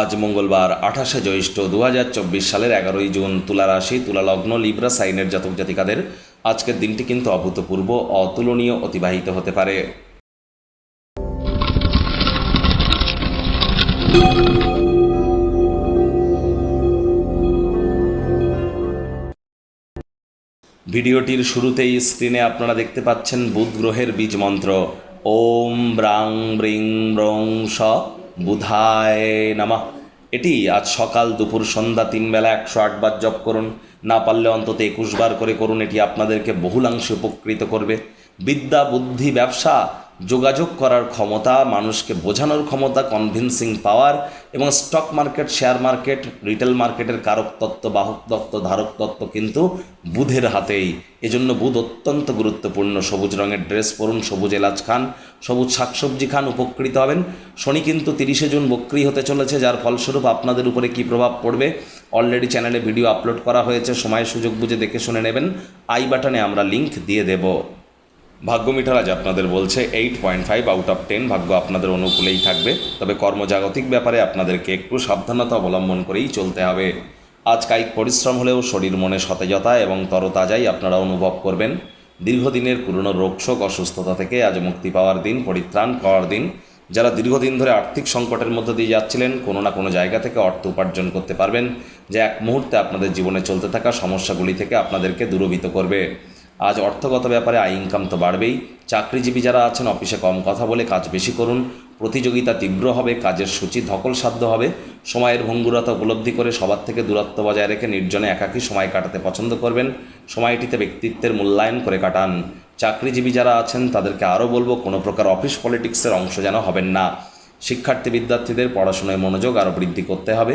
আজ মঙ্গলবার, আঠাশে জ্যৈষ্ঠ দু হাজার চব্বিশ সালের এগারোই জুন, তুলা রাশি, তুলা লগ্ন, লিব্রা, সাইনের জাতক জাতিকাদের আজকের দিনটি কিন্তু অভূতপূর্ব, অতুলনীয়, অতিবাহিত হতে পারে। ভিডিওটির শুরুতেই স্ক্রিনে আপনারা দেখতে পাচ্ছেন বুধ গ্রহের বীজ মন্ত্র। ওম ব্রাং ব্রিং ব্রং স। বুধায় নামা। এটি আজ সকাল দুপুর সন্ধ্যা তিন বেলা একশো আটবার জপ করুন। না পারলে অন্তত একুশ বার করে করুন। এটি আপনাদেরকে বহুলাংশে উপকৃত করবে। বিদ্যা, বুদ্ধি, ব্যবসা, যোগাযোগ করার ক্ষমতা, মানুষকে বোঝানোর ক্ষমতা কনভিন্সিং পাওয়ার এবং stock market share market retail মার্কেটের কারক তত্ত্ব, বাহক তত্ত্ব, ধারক তত্ত্ব কিন্তু বুধের হাতেই। এজন্য বুধ অত্যন্ত গুরুত্বপূর্ণ। সবুজ রঙের ড্রেস পরুন, সবুজ এলাচ খান, সবুজ শাকসবজি খান, উপকৃত হবেন। শনি কিন্তু তিরিশে জুন বক্রি হতে চলেছে, যার ফলস্বরূপ আপনাদের উপরে কী প্রভাব পড়বে? অলরেডি চ্যানেলে ভিডিও আপলোড করা হয়েছে, সময় সুযোগ বুঝে দেখে শুনে নেবেন। আই বাটনে আমরা লিংক দিয়ে দেবো। ভাগ্য মিটার আজ আপনাদের বলছে eight point five out of ten ভাগ্য আপনাদের অনুকূলেই থাকবে। তবে কর্মজাগতিক ব্যাপারে আপনাদেরকে একটু সাবধানতা অবলম্বন করেই চলতে হবে। আজ কায়িক পরিশ্রম হলেও শরীর মনে সতেজতা এবং তরতাজাই আপনারা অনুভব করবেন। দীর্ঘদিনের পুরনো রোগশোক অসুস্থতা থেকে আজ মুক্তি পাওয়ার দিন, পরিত্রাণ পাওয়ার দিন। যারা দীর্ঘদিন ধরে আর্থিক সংকটের মধ্যে দিয়ে যাচ্ছিলেন, কোনো না কোনো জায়গা থেকে অর্থ উপার্জন করতে পারবেন, যে এক মুহূর্তে আপনাদের জীবনে চলতে থাকা সমস্যাগুলি থেকে আপনাদেরকে দূরভীত করবে। আজ অর্থগত ব্যাপারে আয় ইনকাম তো বাড়বেই। চাকরিজীবী যারা আছেন অফিসে কম কথা বলে কাজ বেশি করুন। প্রতিযোগিতা তীব্র হবে, কাজের সূচি ধকল সাধ্য হবে। সময়ের ভঙ্গুরতা উপলব্ধি করে সবার থেকে দূরত্ব বজায় রেখে নির্জনে একাকী সময় কাটাতে পছন্দ করবেন। সময়টিতে ব্যক্তিত্বের মূল্যায়ন করে কাটান। চাকরিজীবী যারা আছেন, তাদেরকে আরও বলব, কোনো প্রকার অফিস পলিটিক্সের অংশ যেন হবেন না। শিক্ষার্থী বিদ্যার্থীদের পড়াশোনায় মনোযোগ আরও বৃদ্ধি করতে হবে।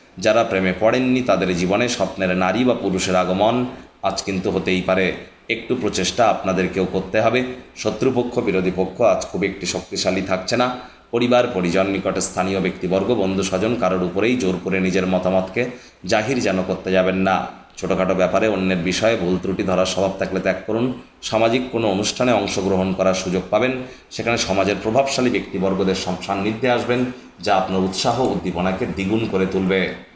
যারা প্রেমে পড়েননি তাদের জীবনে স্বপ্নের নারী বা পুরুষের আগমন আজ কিন্তু হতেই পারে। একটু প্রচেষ্টা আপনাদেরকেও করতে হবে। শত্রুপক্ষ, বিরোধী পক্ষ আজ খুব একটি শক্তিশালী থাকছে না। পরিবার, পরিজন, নিকটে স্থানীয় ব্যক্তিবর্গ বন্ধু স্বজন কারোর উপরেই জোর করে নিজের মতামতকে জাহির যেন করতে যাবেন না। ছোটোখাটো ব্যাপারে অন্যের বিষয়ে ভুল ত্রুটি ধরার স্বভাব থাকলে ত্যাগ করুন। সামাজিক কোনো অনুষ্ঠানে অংশগ্রহণ করার সুযোগ পাবেন। সেখানে সমাজের প্রভাবশালী ব্যক্তিবর্গদের সান্নিধ্যে আসবেন, যা আপনার উৎসাহ উদ্দীপনাকে দ্বিগুণ করে তুলবে।